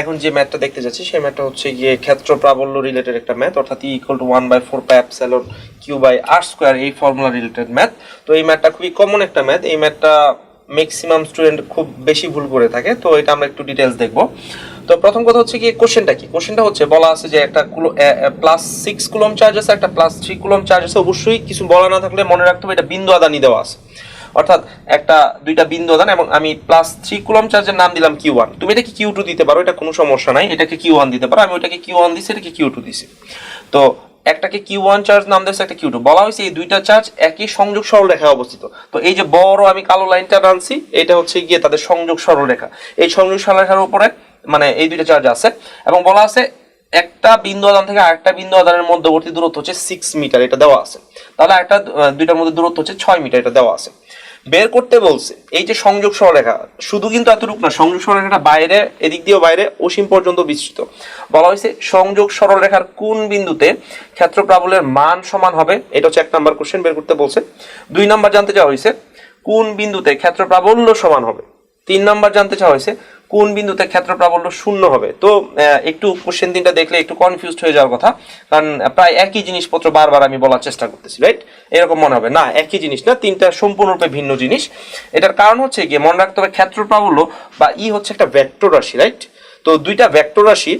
এখন যে ম্যাথটা দেখতে যাচ্ছি, সেই ম্যাথটা হচ্ছে গিয়ে ক্ষেত্র প্রাবল্য রিলেটেড একটা ম্যাথ অর্থাৎ E equal to one by four pi epsilon Q by R square এই ফর্মুলা রিলেটেড ম্যাথ তো এই ম্যাথটা খুবই কমন একটা ম্যাথ এই ম্যাথটা ম্যাক্সিমাম স্টুডেন্ট খুব বেশি ভুল করে থাকে, তো এটা আমরা একটু ডিটেলস দেখব। তো প্রথম কথা হচ্ছে কি কোশ্চেনটা কি? কোশ্চেনটা হচ্ছে, বলা আছে যে একটা প্লাস সিক্স কুলম চার্জ আছে, একটা প্লাস থ্রি কুলম চার্জ আছে। অবশ্যই কিছু বলা না থাকলে মনে রাখতে হবে, এটা বিন্দু আদানি দেওয়া আছে। অর্থাৎ একটা, দুইটা বিন্দু আদান এবং আমি প্লাস থ্রি কুলম চার্জের নাম দিলাম কিউ ওয়ান তুমি এটাকে কিউ টু দিতে পারো, এটা কোনো সমস্যা নাই। এটাকে কিউ ওয়ান দিতে পারো, আমি ওটাকে কিউ ওয়ান দিছি, এটাকে কিউ টু দিছি। তো একটাকে কিউ ওয়ান চার্জ নাম দিয়েছে, একটা কিউ টু বলা হয়েছে এই দুইটা চার্জ একই সংযোগ সরল রেখায় অবস্থিত। তো এই যে বড় আমি কালো লাইনটা টানছি এটা হচ্ছে গিয়ে তাদের সংযোগ সরল রেখা এই সংযোগ সরল রেখার উপরে মানে এই দুইটা চার্জ আছে এবং বলা আছে একটা বিন্দু আদান থেকে আরেকটা বিন্দু আদানের মধ্যবর্তী দূরত্ব হচ্ছে সিক্স মিটার এটা দেওয়া আছে। তাহলে একটা দুইটার মধ্যে দূরত্ব হচ্ছে ছয় মিটার এটা দেওয়া আছে। বের করতে বলছে, এই যে সংযোগ সরলরেখা, শুধু কিন্তু এতটুকু না, সংযোগ সরলরেখাটা বাইরে, এদিক দিয়েও বাইরে, অসীম পর্যন্ত বিস্তৃত। বলা হয়েছে সংযোগ সরলরেখার কোন বিন্দুতে ক্ষেত্র প্রাবল্যের মান সমান হবে? এটা হচ্ছে এক নাম্বার কোশ্চেন বের করতে বলছে। দুই নাম্বার জানতে চাওয়া হয়েছে, কোন বিন্দুতে ক্ষেত্র প্রাবল্য সমান হবে? তিন নাম্বার জানতে চাওয়া হয়েছে কোন বিন্দুতে ক্ষেত্র প্রাবল্য শূন্য হবে? তো একটু কোশ্চেন তিনটা দেখলে একটু কনফিউজড হয়ে যাওয়ার কথা, কারণ প্রায় একই জিনিসপত্র বারবার আমি বলার চেষ্টা করতেছি রাইট এরকম মনে হবে। না, একই জিনিস না, তিনটা সম্পূর্ণরূপে ভিন্ন জিনিস। এটার কারণ হচ্ছে গিয়ে মনে রাখতে হবে ক্ষেত্র প্রাবল্য বা ই হচ্ছে একটা ভেক্টর রাশি রাইট তো দুইটা ভেক্টর রাশি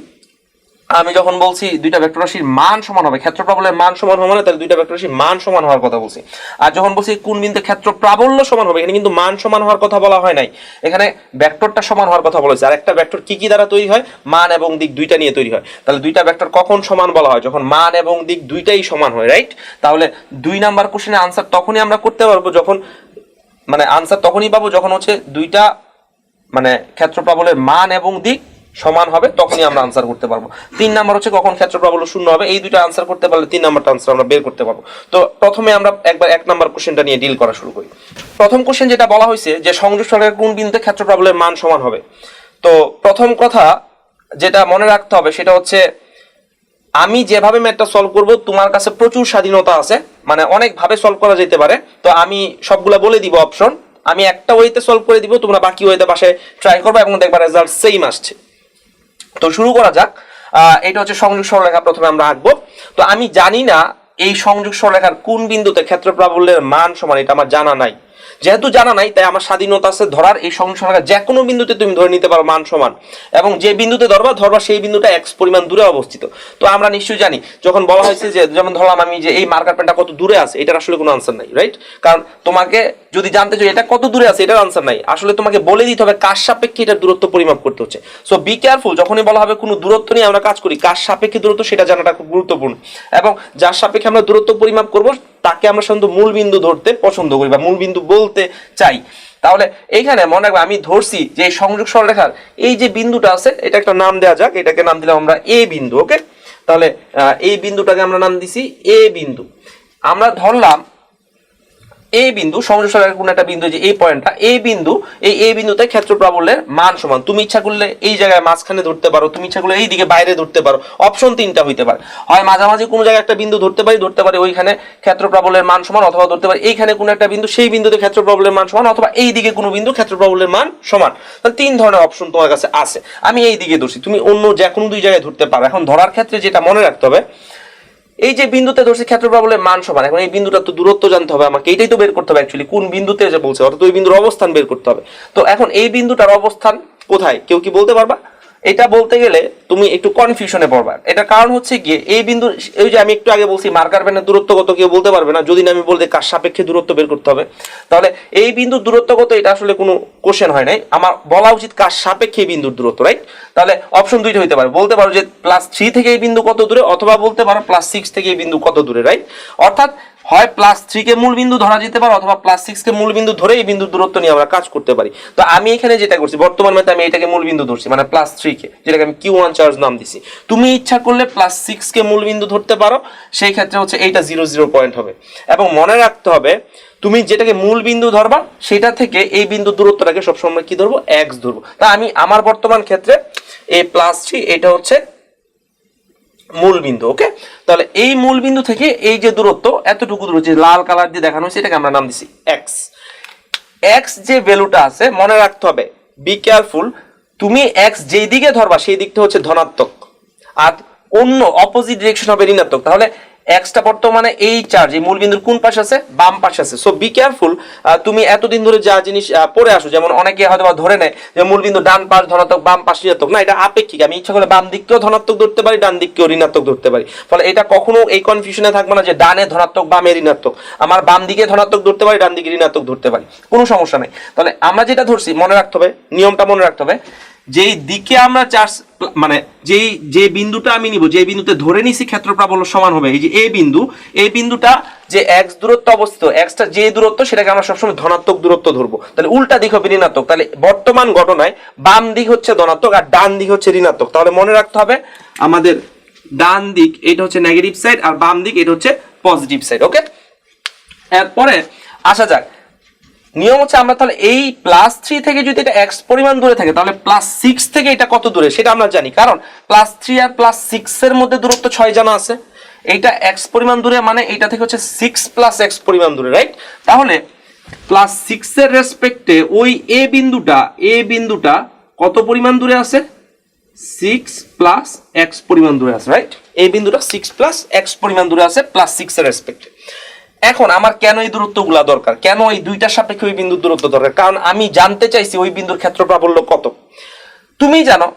আমি যখন বলছি দুইটা ভেক্টর রাশির মান সমান হবে, ক্ষেত্র প্রাবল্যের মান সমান হবে না তাহলে দুইটা ভেক্টর রাশির মান সমান হওয়ার কথা বলছি। আর যখন বলছি কোন বিন্দুতে ক্ষেত্র প্রাবল্য সমান হবে, এখানে কিন্তু মান সমান হওয়ার কথা বলা হয় নাই। এখানে ভেক্টরটা সমান হওয়ার কথা বলেছে। আর একটা ভেক্টর কি কি দ্বারা তৈরি হয়? মান এবং দিক দুইটা নিয়ে তৈরি হয়। তাহলে দুইটা ভেক্টর কখন সমান বলা হয়? যখন মান এবং দিক দুইটাই সমান হয় রাইট তাহলে দুই নাম্বার কোশ্চেনের আনসার তখনই আমরা করতে পারব যখন মানে আনসার তখনই পাবো যখন হচ্ছে দুইটা মানে ক্ষেত্র প্রাবলের মান এবং দিক সমান হবে, তখনই আমরা আনসার করতে পারব। তিন নাম্বার হচ্ছে কখন ক্ষেত্র প্রাবল্য শূন্য হবে, এই দুইটা আনসার করতে পারলে তিন নাম্বারটা আনসার আমরা বের করতে পারব। তো প্রথমে আমরা একবার এক নাম্বার কোশ্চেনটা নিয়ে ডিল করা শুরু করি। প্রথম কোশ্চেন যেটা বলা হয়েছে যে সংযোগ সরকারের কোন বিন্দুতে ক্ষেত্র প্রাবল্যের মান সমান হবে? তো প্রথম কথা যেটা মনে রাখতে হবে সেটা হচ্ছে, আমি যেভাবে ম্যাথটা সলভ করব, তোমার কাছে প্রচুর স্বাধীনতা আছে মানে অনেক ভাবে সলভ করা যেতে পারে। তো আমি সবগুলা বলে দিব অপশন আমি একটা ওয়েতে সলভ করে দিব, তোমরা বাকি ওয়েতে বাসায় ট্রাই করবে এবং দেখবা রেজাল্ট সেম আসছে। তো শুরু করা যাক। এটা হচ্ছে সংযোগ সরলরেখা প্রথমে আমরা আঁকবো। তো আমি জানি না এই সংযোগ সরলরেখার কোন বিন্দুতে ক্ষেত্র প্রাবল্যের মান সমান, এটা আমার জানা নাই। যেহেতু জানা নাই, তাই আমার স্বাধীনতা আছে ধরার, এই সরলরেখা যে কোনো বিন্দুতে তুমি ধরে নিতে পারো মান সমান। এবং যে বিন্দুতে ধরবা ধরবা সেই বিন্দুটা এক্স পরিমাণ দূরে অবস্থিত। তো আমরা নিশ্চয়ই জানি, যখন বলা হয়েছে যে, যেমন ধরলাম আমি যে এই মার্কার পেনটা কত দূরে আছে, এটার আসলে কোনো আনসার নাই রাইট কারণ তোমাকে যদি জানতে চাই এটা কত দূরে আছে, এটার আনসার নাই। আসলে তোমাকে বলে দিতে হবে কার সাপেক্ষে এটার দূরত্ব পরিমাপ করতে হচ্ছে। সো বি কেয়ারফুল যখনই বলা হবে কোনো দূরত্ব নিয়ে আমরা কাজ করি, কার সাপেক্ষে দূরত্ব সেটা জানাটা খুব গুরুত্বপূর্ণ। এবং যার সাপেক্ষে আমরা দূরত্ব পরিমাপ করব তাকে আমরা সাধারণত মূল বিন্দু ধরতে পছন্দ করি বা মূল বিন্দু বলতে চাই। তাহলে এইখানে মনে রাখবে, আমি ধরছি যে সংযোগ সরলরেখার এই যে বিন্দুটা আছে, এটা একটা নাম দেওয়া যাক, এটাকে নাম দিলাম আমরা এ বিন্দু ওকে তাহলে এই বিন্দুটাকে আমরা নাম দিছি এ বিন্দু। আমরা ধরলাম এই বিন্দু সংযোগ কোন একটা বিন্দু যে এই পয়েন্টটা এই বিন্দু, এই এই বিন্দুতে ক্ষেত্র প্রাবল্যের মান সমান। তুমি ইচ্ছা করলে এই জায়গায় মাঝখানে ধরতে পারো, তুমি ইচ্ছা করলে এই দিকে বাইরে ধরতে পারো। অপশন তিনটা হইতে পারে। হয় মাঝামাঝি কোনো জায়গায় একটা বিন্দু ধরতে পারি ধরতে পারি ওইখানে ক্ষেত্র প্রাবল্যের মান সমান, অথবা ধরতে পারি এইখানে কোনো একটা বিন্দু, সেই বিন্দুতে ক্ষেত্র প্রাবল্যের মান সমান, অথবা এই দিকে কোনো বিন্দু ক্ষেত্র প্রাবল্যের মান সমান। তাহলে তিন ধরনের অপশন তোমার কাছে আছে। আমি এই দিকে ধরছি। তুমি অন্য যে কোনো দুই জায়গায় ধরতে পারো। এখন ধরার ক্ষেত্রে যেটা মনে রাখতে হবে এই যে বিন্দুতে ধরছে ক্ষেত্র বলে মান সমান, এখন এই বিন্দুটা তো দূরত্ব জানতে হবে আমাকে এইটাই তো বের করতে হবে অ্যাকচুয়ালি কোন বিন্দুতে যে বলছে, অর্থাৎ ওই বিন্দুর অবস্থান বের করতে হবে। তো এখন এই বিন্দুটার অবস্থান কোথায়? কেউ কি বলতে পারবা? এটা বলতে গেলে তুমি একটু কনফিউশনে পড়বা। এটা কারণ হচ্ছে গিয়ে, এই বিন্দু, এই যে আমি একটু আগে বলছি মার্কার পেনের দূরত্ব কত কেউ বলতে পারবে না, যদি না আমি বলতে কার সাপেক্ষে দূরত্ব বের করতে হবে। তাহলে এই বিন্দুর দূরত্ব কত এটা আসলে কোনো কোশ্চেন হয় নাই। আমার বলা উচিত কার সাপেক্ষে বিন্দুর দূরত্ব রাইট তাহলে অপশন দুইটা হইতে পারে। বলতে পারো যে প্লাস থ্রি থেকে এই বিন্দু কত দূরে, অথবা বলতে পারো প্লাস সিক্স থেকে এই বিন্দু কত দূরে রাইট অর্থাৎ হয় প্লাস থ্রি কে মূল বিন্দু ধরা যেতে পারে অথবা প্লাস সিক্স কে মূল বিন্দু ধরে এই বিন্দুর দূরত্ব নিয়ে আমরা কাজ করতে পারি। তো আমি এখানে যেটা করছি, বর্তমান মতে আমি এটাকে মূল বিন্দু ধরছি মানে প্লাস থ্রি কে, যেটাকে আমি কিউ ওয়ান চার্জ নাম দিছি। তুমি ইচ্ছা করলে প্লাস সিক্স কে মূল বিন্দু ধরতে পারো, সেই ক্ষেত্রে হচ্ছে এইটা জিরো জিরো পয়েন্ট হবে। এবং মনে রাখতে হবে, তুমি যেটাকে মূল বিন্দু ধরবা, সেটা থেকে এই বিন্দু দূরত্বটাকে সবসময় কি ধরবো? এক্স ধরবো। তা আমি আমার বর্তমান ক্ষেত্রে এই প্লাস থ্রি এটা হচ্ছে মূল বিন্দু ওকে তাহলে এই মূল বিন্দু থেকে এই যে দূরত্ব, এতটুকু দূরত্ব লাল কালার দিয়ে দেখানো হয়েছে, এটাকে আমরা নাম দিছি এক্স এক্স যে ভ্যালুটা আছে, মনে রাখতে হবে বি কেয়ারফুল তুমি এক্স যেই দিকে ধরবা, সেই দিকটা হচ্ছে ধনাত্মক। আর অন্য অপোজিট ডিরেকশন হবে ঋণাত্মক। তাহলে এক্সটা বর্তমানে এই চার্জ এই মূল বিন্দুর কোন পাশে আছে? বাম পাশে আছে। সো বি কেয়ারফুল তুমি এতদিন ধরে যা জিনিস পড়ে আসো, যেমন অনেকে হয়তো ধরে নেয় যে মূল বিন্দু ডান পাশ ধনাত্মক, বাম পাশ ঋণাত্মক। না, এটা আপেক্ষিক। আমি ইচ্ছা করলে বাম দিককেও ধনাত্মক ধরতে পারি, ডান দিককেও ঋণাত্মক ধরতে পারি। ফলে এটা কখনো এই কনফিউশনে থাকবে না যে ডানে ধনাত্মক, বামে ঋণাত্মক। আমার বাম দিকে ধনাত্মক ধরতে পারি, ডান দিকে ঋণাত্মক ধরতে পারি। কোনো সমস্যা নাই। তাহলে আমরা যেটা ধরছি, মনে রাখতে হবে, নিয়মটা মনে রাখতে হবে। যেই দিকে আমরা চার্জ মানে যেই, যে বিন্দুটা আমি নিব, যে বিন্দুতে ধরে নিছি ক্ষেত্র প্রাবল্য সমান হবে, এই যে এ বিন্দু এই বিন্দুটা যে এক্স দূরত্ব অবস্থিত এক্সটা যে দূরত্ব সেটাকে আমরা সবসময় ধনাত্মক দূরত্ব ধরবো। তাহলে উল্টা দিক হবে ঋণাত্মক, তাহলে বর্তমান ঘটনায় বাম দিক হচ্ছে ধনাত্মক আর ডান দিক হচ্ছে ঋণাত্মক। তাহলে মনে রাখতে হবে আমাদের ডান দিক এটা হচ্ছে নেগেটিভ সাইড আর বাম দিক এটা হচ্ছে পজিটিভ সাইড ওকে এরপরে আসা যাক নিয়ম হচ্ছে আমরা তাহলে এই প্লাস থ্রি থেকে যদি এটা এক্স পরিমাণ দূরে থাকে, তাহলে প্লাস সিক্স থেকে এটা কত দূরে? সেটা আমরা জানি। কারণ প্লাস থ্রি আর প্লাস সিক্স এর মধ্যে দূরত্ব ছয় জানা আছে। এইটা এক্স পরিমাণ দূরে মানে এইটা থেকে হচ্ছে সিক্স প্লাস এক্স পরিমাণ দূরে রাইট তাহলে প্লাস সিক্স এর রেসপেক্টে ওই এ বিন্দুটা এ বিন্দুটা কত পরিমাণ দূরে আছে? সিক্স প্লাস এক্স পরিমাণ দূরে আছে রাইট এই বিন্দুটা সিক্স প্লাস এক্স পরিমাণ দূরে আছে প্লাস সিক্স এর রেসপেক্টে এখন আমার কেন এই দূরত্বগুলা দরকার? কেন এই দুইটার সাপেক্ষে ওই বিন্দুর দূরত্ব দরকার? কারণ আমি জানতে চাইছি ওই বিন্দুর ক্ষেত্র প্রাবল্য কত। তুমি জানো,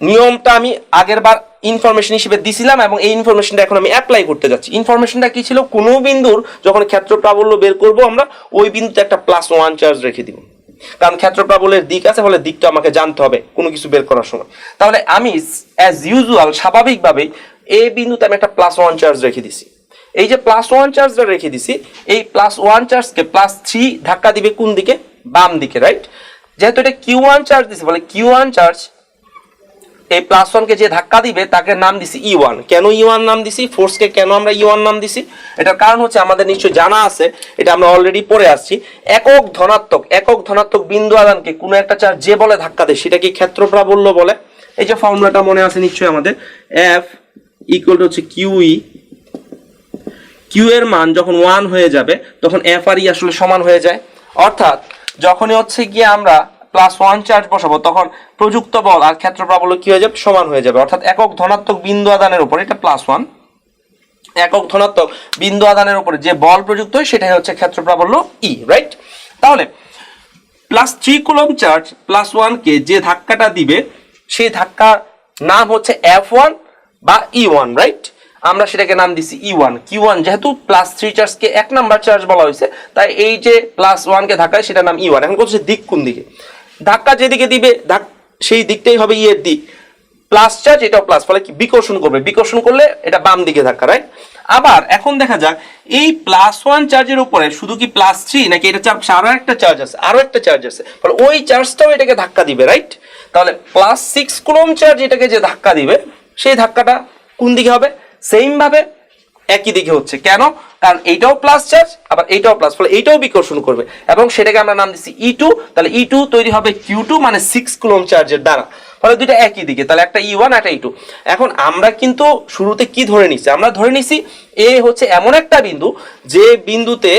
নিয়মটা আমি আগের বার ইনফরমেশন হিসেবে দিছিলাম এবং এই ইনফরমেশনটা এখন আমি অ্যাপ্লাই করতে যাচ্ছি। ইনফরমেশনটা কি ছিল? কোনো বিন্দুর যখন ক্ষেত্র প্রাবল্য বের করব আমরা, ওই বিন্দুতে একটা প্লাস ওয়ান চার্জ রেখে দিব। কারণ ক্ষেত্র প্রাবল্যের দিক আছে, ফলে দিকটা আমাকে জানতে হবে কোনো কিছু বের করার সময়। তাহলে আমি অ্যাজ ইউজুয়াল স্বাভাবিকভাবেই এই বিন্দুতে আমি একটা প্লাস ওয়ান চার্জ রেখে দিছি। এই যে প্লাস ওয়ান চার্জটা রেখে দিছি, এই প্লাস ওয়ান চার্জকে প্লাস থ্রি ধাক্কা দিবে কোন দিকে? বাম দিকে রাইট যেহেতু এটা কিউ ওয়ান চার্জ দিছে, বলে কিউ ওয়ান চার্জ এই প্লাস ওয়ানকে যে ধাক্কা দিবে, তাকে নাম দিছি ই ওয়ান কেন ই ওয়ান নাম দিছি? ফোর্সকে কেন আমরা ই ওয়ান নাম দিছি? এটার কারণ হচ্ছে আমাদের নিশ্চয় জানা আছে, এটা আমরা অলরেডি পড়ে আসছি। একক ধনাত্মক একক ধনাত্মক বিন্দু আদানকে কোনো একটা চার্জ যে বলে ধাক্কা দেয় সেটা কি ক্ষেত্র প্রাবল্য বলে। এই যে ফর্মুলাটা মনে আছে নিশ্চয়ই আমাদের। এফ ইকুয়াল টু হচ্ছে কিউই কিউ এর মান যখন ওয়ান হয়ে যাবে, তখন এফ আর ই আসলে সমান হয়ে যায়। অর্থাৎ, যখনই হচ্ছে গিয়ে আমরা প্লাস ওয়ান চার্জ বসাবো, তখন প্রযুক্ত বল আর ক্ষেত্র প্রাবল্য কি হয়ে যাবে, সমান হয়ে যাবে। অর্থাৎ একক ধনাত্মক বিন্দু আদানের উপর, এটা প্লাস ওয়ান একক ধনাত্মক বিন্দু আদানের উপরে যে বল প্রযুক্ত হয়, সেটাই হচ্ছে ক্ষেত্র প্রাবল্য ই রাইট তাহলে plus three coulomb charge plus ওয়ানকে যে ধাক্কাটা দিবে, সেই ধাক্কার নাম হচ্ছে এফ ওয়ান বা ই ওয়ান রাইট আমরা সেটাকে নাম দিছি ই ওয়ান কিউ ওয়ান যেহেতু প্লাস থ্রি চার্জকে এক নাম্বার চার্জ বলা হয়েছে, তাই এই যে প্লাস ওয়ানকে ধাক্কায় সেটা নাম ই ওয়ান এখন করছে দিক কোন দিকে? ধাক্কা যেদিকে দিবে সেই দিকটাই হবে ইয়ের দিক। প্লাস চার্জ এটাও প্লাস ফলে কি? বিকর্ষণ করবে। বিকর্ষণ করলে এটা বাম দিকে ধাক্কা রাইট আবার এখন দেখা যাক, এই প্লাস ওয়ান চার্জের উপরে শুধু কি প্লাস থ্রি নাকি এটা চার্জ আরও একটা চার্জ আছে, আরও একটা চার্জ আছে? ফলে ওই চার্জটাও এটাকে ধাক্কা দিবে রাইট তাহলে প্লাস সিক্স কুলম চার্জ এটাকে যে ধাক্কা দিবে, সেই ধাক্কাটা কোন দিকে হবে? সেম ভাবে একই দিকে হচ্ছে। কেন? কারণ এইটাও প্লাস চার্জ আবার এইটাও প্লাস ফলে এইটাও বিকর্ষণ করবে। এবং সেটাকে আমরা নাম দিচ্ছি ই টু তাহলে ই টু তৈরি হবে কিউ টু মানে সিক্স কুলম চার্জের দ্বারা। ফলে দুইটা একই দিকে, তাহলে একটা ই ওয়ান একটা ই টু এখন আমরা কিন্তু শুরুতে কি ধরে নিছি? আমরা ধরে নিছি এ হচ্ছে এমন একটা বিন্দু যে বিন্দুতে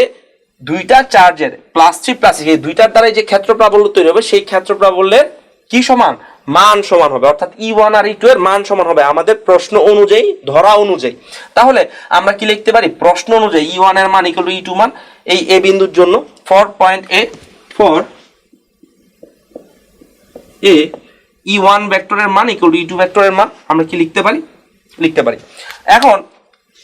দুইটা চার্জের প্লাস থ্রি প্লাস এই দুইটার দ্বারাই যে ক্ষেত্র প্রাবল্য তৈরি হবে, সেই ক্ষেত্র প্রাবল্যের কি সমান? মান সমান হবে। অর্থাৎ ই ওয়ান আর ই টু এর মান সমান হবে আমাদের প্রশ্ন অনুযায়ী ধরা অনুযায়ী। তাহলে আমরা কি লিখতে পারি? প্রশ্ন অনুযায়ী ই ওয়ানের মান ইকুয়াল টু ই টু মান এই এ বিন্দুর জন্য for point A for A E one ভেক্টরের মান ইকুয়াল টু ই টু ভেক্টরের মান আমরা কি লিখতে পারি? লিখতে পারি। এখন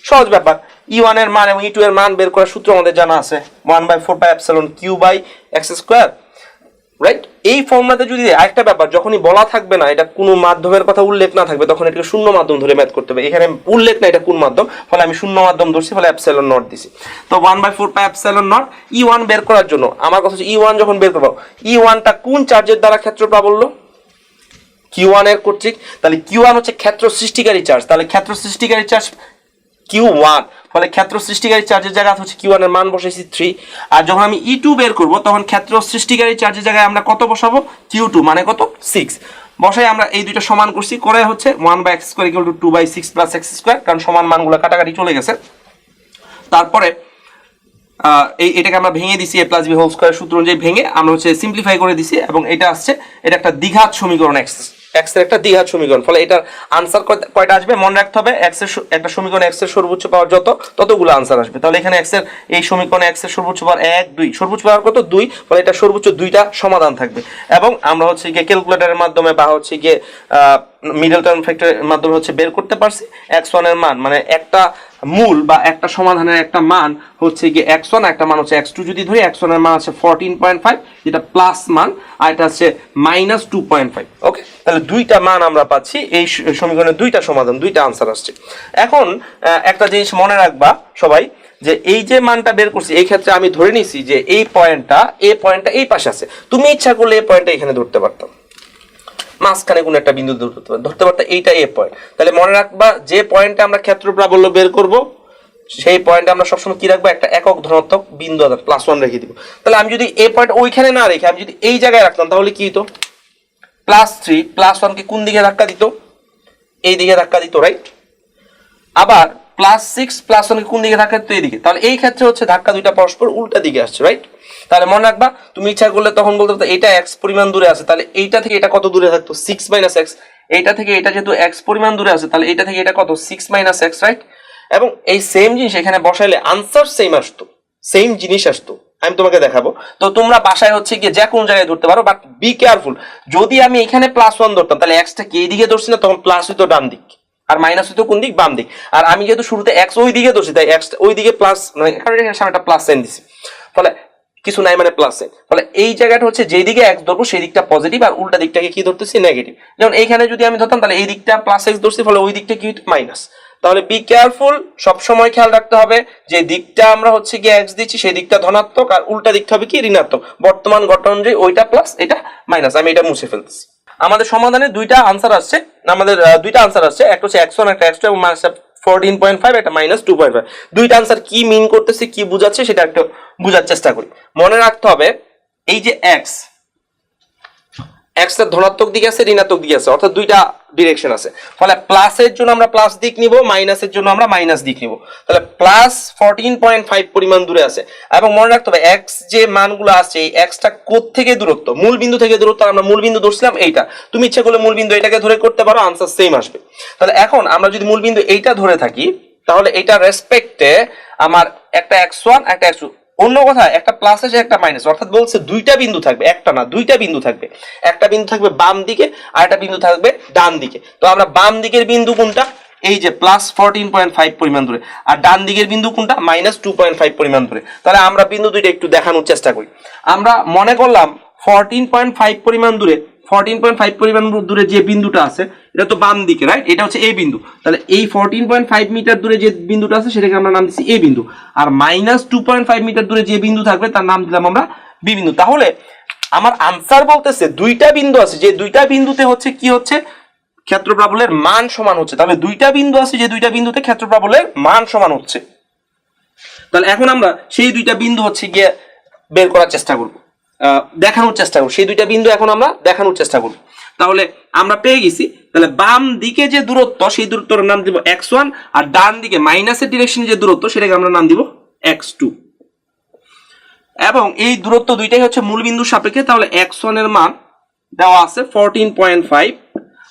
সহজ ব্যাপার। ই ওয়ানের মান এবং ই টু এর মান বের করার সূত্র আমাদের জানা আছে। One by four by epsilon Q by X square right এই ফর্মুলাতে যদি আরেকটা ব্যাপার, যখনই বলা থাকবে না, এটা কোনো মাধ্যমের কথা উল্লেখ না থাকবে, তখন এটাকে শূন্য মাধ্যম ধরে ম্যাথ করতে হবে। এখানে উল্লেখ না এটা কোন মাধ্যম, ফলে আমি শূন্য মাধ্যম ধরছি, ফলে অ্যাপসাইলন নট দিছি। তো one by four by epsilon naught E one বের করার জন্য, আমার কথা হচ্ছে ই ওয়ান যখন বের করব ই ওয়ানটা কোন চার্জের দ্বারা ক্ষেত্র প্রাবল্য? কিউ ওয়ানের কর্তৃক। তাহলে কিউ ওয়ান হচ্ছে ক্ষেত্র সৃষ্টিকারী চার্জ তাহলে ক্ষেত্র সৃষ্টিকারী চার্জ কিউ ওয়ান ফলে ক্ষেত্র সৃষ্টিকারী চার্জের জায়গা হচ্ছে কিউ ওয়ানের মান বসাইছি থ্রি আর যখন আমি ই টু বের করব, তখন ক্ষেত্র সৃষ্টিকারী চার্জের জায়গায় আমরা কত বসাবো? কিউ টু মানে কত? সিক্স বসাই আমরা এই দুইটা সমান করছি, করে হচ্ছে one by X square equal to two by six plus X square কারণ সমান মানগুলো কাটাকাটি চলে গেছে। তারপরে এই এটাকে আমরা ভেঙে দিছি A plus B whole square সূত্র অনুযায়ী ভেঙে আমরা হচ্ছে সিম্পলিফাই করে দিছি, এবং এটা আসছে, এটা একটা দ্বিঘাত সমীকরণ এক্স এক্সের একটা দ্বিঘাত সমীকরণ। ফলে এটার আনসার কয়টা আসবে? মনে রাখতে হবে এক্সের একটা সমীকরণ এক্সের সর্বোচ্চ পাওয়ার যত, ততগুলো আনসার আসবে। তাহলে এখানে এক্সের এই সমীকরণে এক্সের সর্বোচ্চ পাওয়ার এক, দুই। সর্বোচ্চ পাওয়ার কত? দুই। ফলে এটা সর্বোচ্চ দুইটা সমাধান থাকবে। এবং আমরা হচ্ছে গিয়ে ক্যালকুলেটরের মাধ্যমে বা হচ্ছে গিয়ে মিডল টার্ম ফ্যাক্টরের মাধ্যমে হচ্ছে বের করতে পারছি। এক্স ওয়ানের মান মানে একটা মূল বা একটা সমাধানের একটা মান হচ্ছে গিয়ে এক্স ওয়ান একটা মান হচ্ছে এক্স টু যদি ধরি এক্স ওয়ানের মান আছে ফোরটিন পয়েন্ট ফাইভ যেটা প্লাস মান, আর এটা হচ্ছে minus two point five okay তাহলে দুইটা মান আমরা পাচ্ছি, এই সমীকরণের দুইটা সমাধান, দুইটা আনসার আসছে। এখন একটা জিনিস মনে রাখবা সবাই, যে এই যে মানটা বের করছি, এই ক্ষেত্রে আমি ধরে নিছি যে এই পয়েন্টটা এই পয়েন্টটা এই পাশে আছে। তুমি ইচ্ছা করলে এই পয়েন্টটা এখানে ধরতে পারতাম। মাঝখানে কোনো একটা বিন্দু ধরতে পারতাম ধরতে পারতাম এইটা এ পয়েন্ট তাহলে মনে রাখবা, যে পয়েন্টে আমরা ক্ষেত্র প্রাবল্য বের করব, সেই পয়েন্টে আমরা সবসময় কি রাখব? একটা একক ধনাত্মক বিন্দু আধার প্লাস ওয়ান রেখে দিব। তাহলে আমি যদি এই পয়েন্ট ওইখানে না রেখে, আমি যদি এই জায়গায় রাখতাম, তাহলে কি হতো প্লাস থ্রি প্লাস ওয়ানকে কোন দিকে ধাক্কা দিত? এই দিকে ধাক্কা দিত রাইট আবার প্লাস সিক্স প্লাস ওয়ানকে কোন দিকে ধাক্কা দিত এই দিকে তাহলে এই ক্ষেত্রে হচ্ছে ধাক্কা দুইটা পরস্পর উল্টা দিকে আসছে রাইট তাহলে মনে রাখবা, তুমি ইচ্ছা করলে তখন বলতে এটা এক্স পরিমাণ দূরে আছে, তাহলে এইটা থেকে এটা কত দূরে থাকতো? সিক্স মাইনাস এক্স এইটা থেকে এটা যেহেতু এক্স পরিমাণ দূরে আছে, তাহলে এটা থেকে এটা কত? সিক্স মাইনাস এক্স রাইট এবং এই সেম জিনিস এখানে বসাইলে আনসার সেম আসতো সেম জিনিস আসতো। আমি তোমাকে দেখাবো। তো তোমরা বাসায় হচ্ছে গিয়ে যে কোনো জায়গায় ধরতে পারো বাট বি কেয়ারফুল যদি আমি এখানে প্লাস ওয়ান ধরতাম, তাহলে এক্সটা কে দিকে ধরছি না, তখন প্লাস হইতো ডান দিক আর মাইনাস হইতো কোন দিক, বাম দিক। আর আমি যেহেতু শুরুতে এক্স ওই দিকে ধরছি, তাই এক্স ওই দিকে প্লাস মানে কারণ এখানে সামনে একটা প্লাস সাইন দিছি। ফলে কিছু নাই মানে প্লাস সাইন ফলে এই জায়গাটা হচ্ছে যেই দিকে এক্স ধরবো, সেই দিকটা পজিটিভ আর উল্টা দিকটাকে কি ধরতেছি নেগেটিভ যেমন এইখানে যদি আমি ধরতাম, তাহলে এই দিকটা প্লাস এক্স ধরছি, ফলে ওই দিকটা কি মাইনাস তাহলে বি কেয়ারফুল সব সময় খেয়াল রাখতে হবে যে দিকটা আমরা হচ্ছে গিয়ে এক্স দিচ্ছি, সেই দিকটা ধনাত্মক আর উল্টা দিকটা হবে কি ঋণাত্মক। বর্তমান গঠন অনুযায়ী ওইটা প্লাস এটা মাইনাস আমি এটা মুছে ফেলতেছি। আমাদের সমাধানে দুইটা আনসার আসছে। আমাদের দুইটা আনসার আসছে। একটা হচ্ছে একশো একটা একশো এবং ফোরটিন পয়েন্ট ফাইভ একটা মাইনাস টু পয়েন্ট ফাইভ দুইটা আনসার কি মিন করতেছে, কি বুঝাচ্ছে, সেটা একটু বোঝার চেষ্টা করি। মনে রাখতে হবে, এই যে এক্স এক্সের ধনাত্মক দিকে আছে, ঋণাত্মক দিকে আছে, অর্থাৎ দুইটা ডিরেকশন আছে। ফলে প্লাসের জন্য আমরা প্লাস দিক নিব মাইনাসের জন্য আমরা মাইনাস দিক নিব। তাহলে প্লাস ফোরটিন পয়েন্ট ফাইভ পরিমাণ দূরে আছে। এবং মনে রাখতে হবে এক্স যে মানগুলো আছে, এই এক্সটা কোথ থেকে দূরত্ব? মূল বিন্দু থেকে দূরত্ব আমরা মূল বিন্দু ধরছিলাম এইটা। তুমি ইচ্ছা করলে মূল বিন্দু এটাকে ধরে করতে পারো আনসার সেম আসবে। তাহলে এখন আমরা যদি মূল বিন্দু এইটা ধরে থাকি, তাহলে এটা রেসপেক্টে আমার একটা এক্স ওয়ান একটা এক্স অন্য কথা, একটা প্লাস আছে একটা মাইনাস অর্থাৎ বলছে দুইটা বিন্দু থাকবে, একটা না, দুইটা বিন্দু থাকবে। একটা বিন্দু থাকবে বাম দিকে, আর একটা বিন্দু থাকবে ডান দিকে। তো আমরা বাম দিকের বিন্দু কোনটা? এই যে প্লাস ফোরটিন পয়েন্ট ফাইভ পরিমাণ ধরে। আর ডান দিকের বিন্দু কোনটা? মাইনাস টু পয়েন্ট ফাইভ পরিমাণ ধরে। তাহলে আমরা বিন্দু দুইটা একটু দেখানোর চেষ্টা করি। আমরা মনে করলাম ফোরটিন পয়েন্ট ফাইভ পরিমাণ দূরে ফোরটিন পয়েন্ট ফাইভ পরিমাণ দূরে যে বিন্দুটা আছে, এটা তো বাম দিকে রাইট এটা হচ্ছে এই বিন্দু। তাহলে এই ফোরটিন পয়েন্ট ফাইভ মিটার দূরে যে বিন্দুটা আছে, সেটাকে আমরা নাম দিচ্ছি এ বিন্দু। আর minus two point five metre দূরে যে বিন্দু থাকবে, তার নাম দিলাম আমরা বি বিন্দু। তাহলে আমার আনসার বলতেছে, দুইটা বিন্দু আছে, যে দুইটা বিন্দুতে হচ্ছে কি হচ্ছে? ক্ষেত্র প্রাবল্যের মান সমান হচ্ছে। তাহলে দুইটা বিন্দু আছে, যে দুইটা বিন্দুতে ক্ষেত্র প্রাবল্যের মান সমান হচ্ছে। তাহলে এখন আমরা সেই দুইটা বিন্দু হচ্ছে গিয়ে বের করার চেষ্টা করব। দেখানোর চেষ্টা করব সেই দুইটা বিন্দু এখন আমরা দেখানোর চেষ্টা করব। তাহলে আমরা পেয়ে গেছি, তাহলে বাম দিকে যে দূরত্ব, সেই দূরত্বর নাম দিব এক্স ওয়ান আর ডান দিকে মাইনাসের ডিরেকশন যে দূরত্ব, সেটাকে আমরা নাম দিব এক্স টু এবং এই দূরত্ব দুইটাই হচ্ছে মূল বিন্দুর সাপেক্ষে, তাহলে এক্স ওয়ানের মান দেওয়া আছে ফোরটিন পয়েন্ট ফাইভ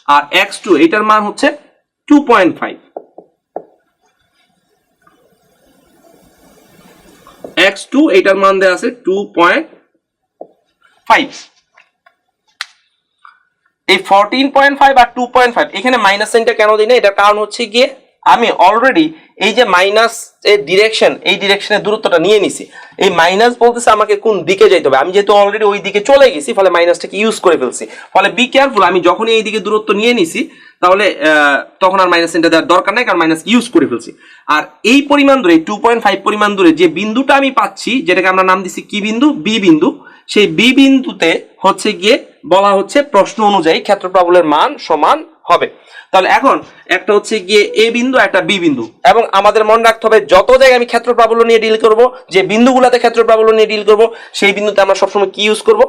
আর এক্স টু এটার মান হচ্ছে two point five X two এটার মান দেওয়া আছে টু পয়েন্ট ফাইভ এই ফোরটিন পয়েন্ট ফাইভ আর টু পয়েন্ট ফাইভ এখানে মাইনাস সাইনটা কেন দিই না? এটার কারণ হচ্ছে গিয়ে আমি অলরেডি এই যে মাইনাস এর ডিরেকশন এই ডিরেকশনের দূরত্বটা নিয়ে নিছি। এই মাইনাস বলতেছে আমাকে কোন দিকে যাইতে হবে? আমি যেহেতু অলরেডি ওই দিকে চলে গেছি, ফলে মাইনাসটাকে ইউজ করে ফেলছি। ফলে বি কেয়ারফুল আমি যখনই এই দিকে দূরত্ব নিয়ে নিছি, তাহলে তখন আর মাইনাস সাইনটা দেওয়ার দরকার নাই, কারণ মাইনাস ইউজ করে ফেলছি। আর এই পরিমাণ দূরে টু পয়েন্ট ফাইভ পরিমাণ দূরে যে বিন্দুটা আমি পাচ্ছি, যেটাকে আমরা নাম দিচ্ছি কি বিন্দু? বি বিন্দু। সেই বি বিন্দুতে হচ্ছে গিয়ে বলা হচ্ছে প্রশ্ন অনুযায়ী ক্ষেত্র প্রাবল্যের মান সমান হবে। তাহলে এখন একটা হচ্ছে গিয়ে এ বিন্দু, একটা বি বিন্দু। এবং আমাদের মনে রাখতে হবে, যত জায়গায় আমি ক্ষেত্র প্রাবল্য নিয়ে ডিল করব, যে বিন্দুগুলোতে ক্ষেত্র প্রাবল্য নিয়ে ডিল করব, সেই বিন্দুতে আমরা সবসময় কি ইউজ করব?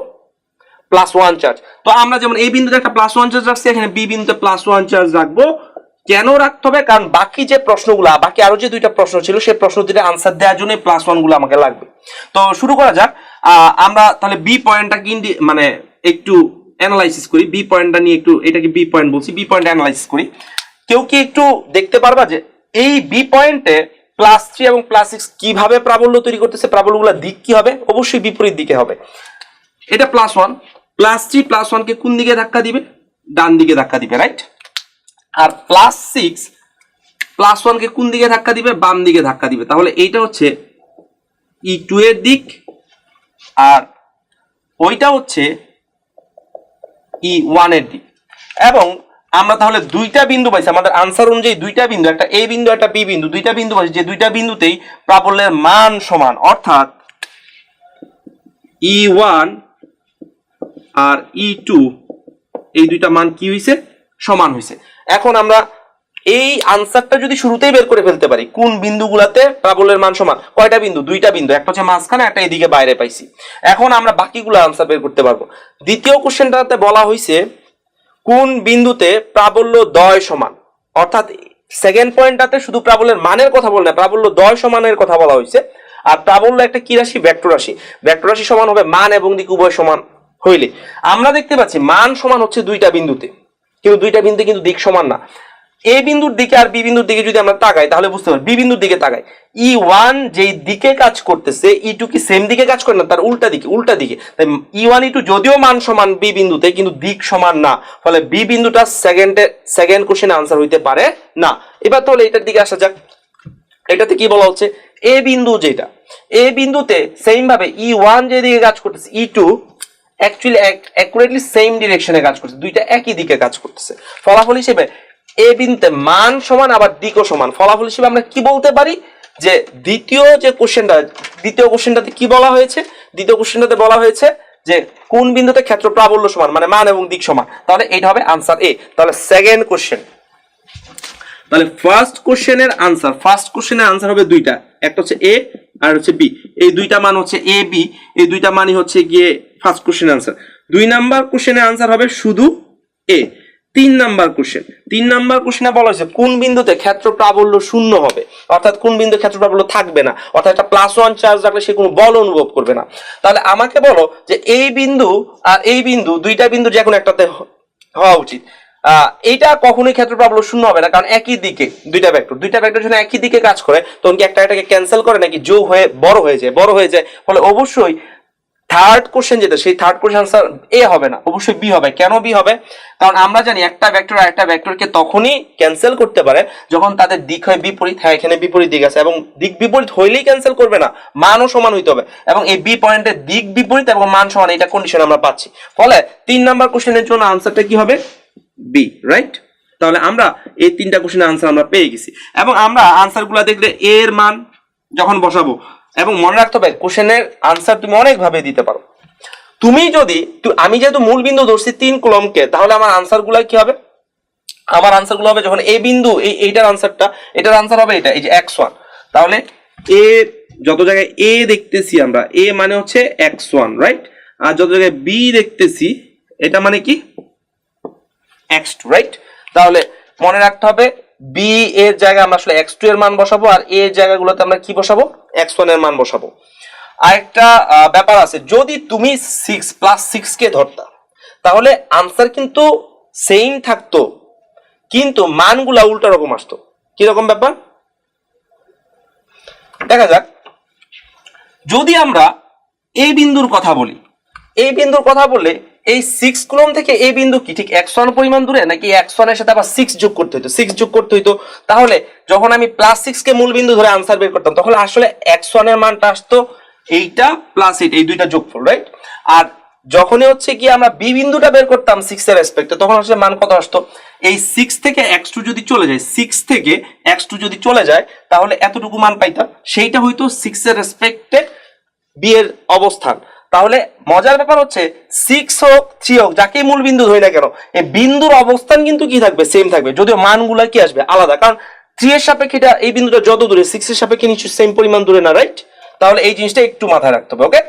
প্লাস ওয়ান চার্জ তো আমরা যেমন এই বিন্দুতে একটা প্লাস ওয়ান চার্জ রাখছি, এখানে বি বিন্দুতে প্লাস ওয়ান চার্জ রাখব। কেন রাখতে হবে? কারণ বাকি যে প্রশ্নগুলো, বাকি আরও যে দুইটা প্রশ্ন ছিল সেই প্রশ্ন দুইটা আনসার দেওয়ার জন্য প্লাস ওয়ানগুলো আমাকে লাগবে। তো শুরু করা যাক। আমরা তাহলে বি পয়েন্টটা কি মানে একটু অ্যানালাইসিস করি। বি পয়েন্টটা নিয়ে একটু এটাকে বি পয়েন্ট বলছি। বি পয়েন্ট অ্যানালাইসিস করি। কেউ কি একটু দেখতে পারবা যে এই বি পয়েন্টে প্লাস থ্রি এবং প্লাস সিক্স কীভাবে প্রাবল্য তৈরি করতেছে প্রাবল্যগুলোর দিক কি হবে? অবশ্যই বিপরীত দিকে হবে। এটা plus one plus three plus ওয়ানকে কোন দিকে ধাক্কা দিবে? ডান দিকে ধাক্কা দিবে রাইট আর প্লাস সিক্স প্লাস ওয়ানকে কোন দিকে ধাক্কা দিবে? বাম দিকে ধাক্কা দিবে। তাহলে এইটা হচ্ছে ই টু এর দিক আর ওইটা হচ্ছে ই ওয়ানের দিক। এবং আমরা তাহলে দুইটা বিন্দু পাইছি। আমাদের আনসার অনুযায়ী দুইটা বিন্দু, একটা এ বিন্দু, একটা বি বিন্দু। দুইটা বিন্দু পাইছি। যে দুইটা বিন্দুতেই প্রাবল্যের মান সমান। অর্থাৎ ই ওয়ান আর ই টু এই দুইটা মান কি হয়েছে সমান হয়েছে এখন আমরা এই আনসারটা যদি শুরুতেই বের করে ফেলতে পারি, কোন বিন্দুগুলাতে প্রাবল্যের মান সমান? কয়টা বিন্দু? দুইটা বিন্দু, একটা হচ্ছে মাঝখানে, একটা এদিকে বাইরে পাইছি। এখন আমরা বাকিগুলো আনসার বের করতে পারব। দ্বিতীয় কোশ্চেনটাতে বলা হয়েছে কোন বিন্দুতে প্রাবল্য দয় সমান? অর্থাৎ সেকেন্ড পয়েন্টটাতে শুধু প্রাবল্যের মানের কথা বল না, প্রাবল্য দয় সমানের কথা বলা হয়েছে আর প্রাবল্য একটা কি রাশি? ভেক্টর রাশি। ভেক্টর রাশি সমান হবে মান এবং দিক উভয় সমান হইলে। আমরা দেখতে পাচ্ছি মান সমান হচ্ছে দুইটা বিন্দুতে। কিন্তু দুইটা বিন্দু কিন্তু দিক সমান না। এ বিন্দুর দিকে আর বি বিন্দুর দিকে যদি আমরা তাকাই, তাহলে বুঝতে পারব বি বিন্দুর দিকে তাকাই। ই ওয়ান যেই দিকে কাজ করতেছে ই টু কি সেম দিকে কাজ করে না? তার উল্টা দিকে উল্টা দিকে। তাই ই ওয়ান ই টু যদিও মান সমান বি বিন্দুতে, কিন্তু দিক সমান না। ফলে বি বিন্দুটা সেকেন্ডে সেকেন্ড কোশ্চেন আনসার হইতে পারে না। এবার তাহলে এটার দিকে আসা যাক। এটাতে কি বলা হচ্ছে? এ বিন্দু যেটা, এ বিন্দুতে সেম ভাবে ই ওয়ান যেদিকে কাজ করতেছে E two actually accurately same ডিরেকশনে কাজ করছে। দুইটা একই দিকে কাজ করতেছে। ফলাফল হিসেবে এ বিন্দুতে মান সমান, আবার দিকও সমান। ফলাফল হিসেবে আমরা কি বলতে পারি? যে দ্বিতীয় যে কোশ্চেনটা দ্বিতীয় কোশ্চেনটাতে কি বলা হয়েছে? দ্বিতীয় কোশ্চেনটাতে বলা হয়েছে যে কোন বিন্দুতে ক্ষেত্র প্রাবল্য সমান মানে মান এবং দিক সমান? তাহলে এইটা হবে আনসার এ তাহলে সেকেন্ড কোশ্চেন তাহলে ফার্স্ট কোশ্চেনের আনসার ফার্স্ট কোশ্চেনের আনসার হবে দুইটা। একটা হচ্ছে এ আর হচ্ছে বি এই দুইটা মান হচ্ছে এ বি এই দুইটা মানই হচ্ছে গিয়ে ফার্স্ট কোশ্চেনের আনসার দুই নাম্বার কোশ্চেনের আনসার হবে শুধু এ তিন নাম্বার কোশ্চেন তিন নাম্বার কোশ্চেনে বলা হয়েছে, কোন বিন্দুতে ক্ষেত্র প্রাবল্য শূন্য হবে? অর্থাৎ কোন বিন্দু ক্ষেত্র প্রাবল্য থাকবে না? অর্থাৎ একটা প্লাস ওয়ান চার্জ রাখলে সে কোনো বল অনুভব করবে না। তাহলে আমাকে বলো যে এই বিন্দু আর এই বিন্দু, দুইটা বিন্দু যে কোনো একটাতে হওয়া উচিত। এইটা কখনোই ক্ষেত্র প্রাবল্য শূন্য হবে না, কারণ একই দিকে দুইটা ভেক্টর দুইটা ভেক্টর যখন একই দিকে কাজ করে, তখন কি একটা এটাকে ক্যান্সেল করে নাকি যোগ হয়ে বড় হয়ে যায়, বড় হয়ে যায়? ফলে অবশ্যই থার্ড কোশ্চেন যেটা, সেই থার্ড কোশ্চেন আনসার এ হবে না, অবশ্যই বি হবে। কেন বি হবে? কারণ আমরা জানি একটা ভেক্টর আর একটা ভেক্টরকে তখনই ক্যান্সেল করতে পারে যখন তাদের দিক হয় বিপরীত হ্যাঁ এখানে বিপরীত দিক আছে এবং দিক বিপরীত হইলেই ক্যান্সেল করবে না মানও সমান হইতে হবে এবং এই বি পয়েন্টের দিক বিপরীত এবং মান সমান, এটা কন্ডিশন আমরা পাচ্ছি। ফলে তিন নাম্বার কোশ্চেনের জন্য আনসারটা কি হবে? বি রাইট তাহলে আমরা এই তিনটা কোশ্চেনের আনসার আমরা পেয়ে গেছি। এবং আমরা আনসারগুলো দেখলে এ এর মান যখন বসাবো, এবং মনে রাখতে হবে কোশ্চেনের আনসার তুমি অনেক ভাবে দিতে পারো। তুমি যদি আমি যেহেতু মূল বিন্দু ধরছি তিন কলমকে, তাহলে আমার আনসারগুলা কি হবে? আমার আনসারগুলো হবে যখন এ বিন্দু, এই এইটার আনসারটা এটার আনসার হবে এটা, এই যে এক্স ওয়ান তাহলে এ যত জায়গায় এ দেখতেছি আমরা এ মানে হচ্ছে এক্স ওয়ান রাইট আর যত জায়গায় বি দেখতেছি, এটা মানে কি? এক্স টু রাইট তাহলে মনে রাখতে হবে বি এর জায়গায় আমরা আসলে এক্স টু এর মান বসাবো আর এর জায়গাগুলোতে আমরা কি বসাবো? এক্স ওয়ানের মান বসাবো। আরেকটা ব্যাপার আছে, যদি তুমি সিক্স প্লাস সিক্স কে ধরতা, তাহলে আনসার কিন্তু সেম থাকতো, কিন্তু মানগুলা উল্টা রকম আসতো। কীরকম ব্যাপার? দেখা যাক। যদি আমরা এই বিন্দুর কথা বলি এই বিন্দুর কথা বললে এই সিক্স কুলম থেকে এই বিন্দু কি? ঠিক এক্স ওয়ান পরিমাণ দূরে নাকি এক্স ওয়ানের সাথে আবার সিক্স যোগ করতে হতো সিক্স যোগ করতে হইতো। তাহলে যখন আমি প্লাস সিক্স কে মূল বিন্দু ধরে আনসার বের করতাম, তখন আসলে এক্স ওয়ানের মানটা আসতো এইটা প্লাস এইট এই দুইটা যোগফল রাইট আর যখনই হচ্ছে কি আমরা বি বিন্দুটা বের করতাম সিক্স এর রেসপেক্টে তখন আসলে মান কত আসতো? এই সিক্স থেকে এক্স টু যদি চলে যায় সিক্স থেকে এক্স টু যদি চলে যায়, তাহলে এতটুকু মান পাইতাম, সেইটা হয়তো সিক্স এর রেসপেক্টে বিয়ের অবস্থান। তাহলে মজার ব্যাপার হচ্ছে সিক্স হোক থ্রি হোক, যাকেই মূল বিন্দু ধরি না কেন, এই বিন্দুর অবস্থান কিন্তু কি থাকবে? সেম থাকবে। যদিও মানগুলা কি আসবে? আলাদা। কারণ থ্রি এর সাপেক্ষে এটা, এই বিন্দুটা যত দূরে সিক্স এর সাপেক্ষে নিশ্চয়ই সেম পরিমাণ দূরে না রাইট তাহলে এই জিনিসটা একটু মাথায় রাখতে হবে ওকে